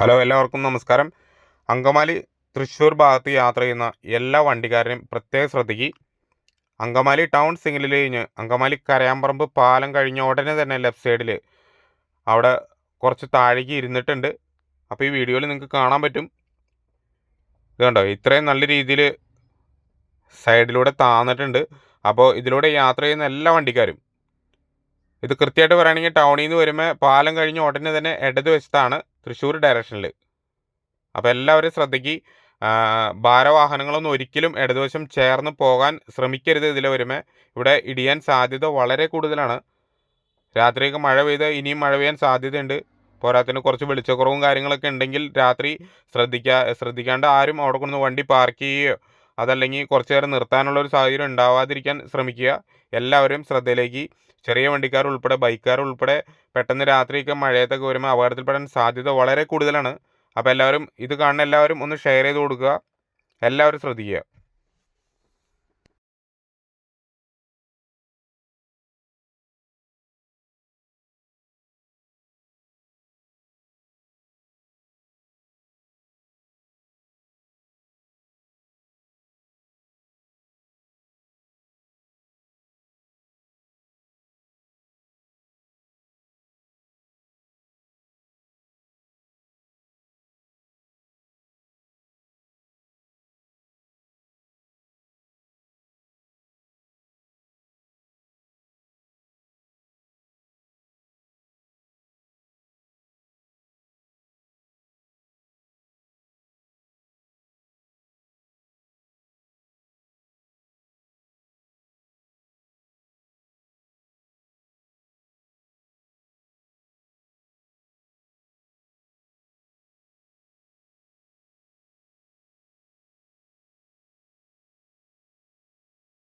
Hello എല്ലാവർക്കും നമസ്കാരം. അങ്കമാലി തൃശ്ശൂർ ഭാഗത്ത് യാത്ര ചെയ്യുന്ന എല്ലാ വണ്ടിക്കാരനും പ്രത്യേകം ശ്രദ്ധിക്കുക അങ്കമാലി ടൗൺ സിഗ്നലിൽ കഴിഞ്ഞ് അങ്കമാലി കരയാമ്പറമ്പ് പാലം കഴിഞ്ഞ ഉടനെ തന്നെ ലെഫ്റ്റ് സൈഡിൽ അവിടെ കുറച്ച് താഴേക്ക് ഇരുന്നിട്ടുണ്ട്. അപ്പോൾ ഈ വീഡിയോയിൽ നിങ്ങൾക്ക് കാണാൻ പറ്റും. ഇത് കണ്ടോ ഇത്രയും നല്ല രീതിയിൽ സൈഡിലൂടെ താന്നിട്ടുണ്ട്. അപ്പോൾ ഇതിലൂടെ യാത്ര ചെയ്യുന്ന എല്ലാ വണ്ടിക്കാരും ഇത് കൃത്യമായിട്ട് പറയുകയാണെങ്കിൽ ടൗണിൽ നിന്ന് വരുമ്പോൾ പാലം കഴിഞ്ഞ് ഉടനെ തന്നെ ഇടത് വശത്താണ് തൃശ്ശൂർ ഡയറക്ഷനിൽ അപ്പോൾ എല്ലാവരും ശ്രദ്ധിക്ക്. ഭാരവാഹനങ്ങളൊന്നും ഒരിക്കലും ഇടതുവശം ചേർന്ന് പോകാൻ ശ്രമിക്കരുത് ഇതിൽ വരുമ്പോൾ ഇവിടെ ഇടിയാൻ സാധ്യത വളരെ കൂടുതലാണ്. രാത്രിയൊക്കെ മഴ പെയ്ത് ഇനിയും മഴ പെയ്യാൻ സാധ്യതയുണ്ട്. പോരാത്തിന് കുറച്ച് വെളിച്ചക്കുറവും കാര്യങ്ങളൊക്കെ ഉണ്ടെങ്കിൽ രാത്രി ശ്രദ്ധിക്കാ ശ്രദ്ധിക്കാണ്ട് ആരും അവിടെ കൊണ്ടുവന്ന് വണ്ടി പാർക്ക് ചെയ്യുകയോ അതല്ലെങ്കിൽ കുറച്ച് നേരം നിർത്താനുള്ള ഒരു സാഹചര്യം ഉണ്ടാവാതിരിക്കാൻ ശ്രമിക്കുക. എല്ലാവരും ശ്രദ്ധയിലേക്ക്. ചെറിയ വണ്ടിക്കാർ ഉൾപ്പെടെ ബൈക്കാർ ഉൾപ്പെടെ പെട്ടെന്ന് രാത്രിയൊക്കെ മഴയത്തൊക്കെ വരുമ്പോൾ അപകടത്തിൽപ്പെടാൻ സാധ്യത വളരെ കൂടുതലാണ്. അപ്പോൾ എല്ലാവരും ഇത് കാണുന്ന എല്ലാവരും ഒന്ന് ഷെയർ ചെയ്ത് കൊടുക്കുക. എല്ലാവരും ശ്രദ്ധിക്കുക.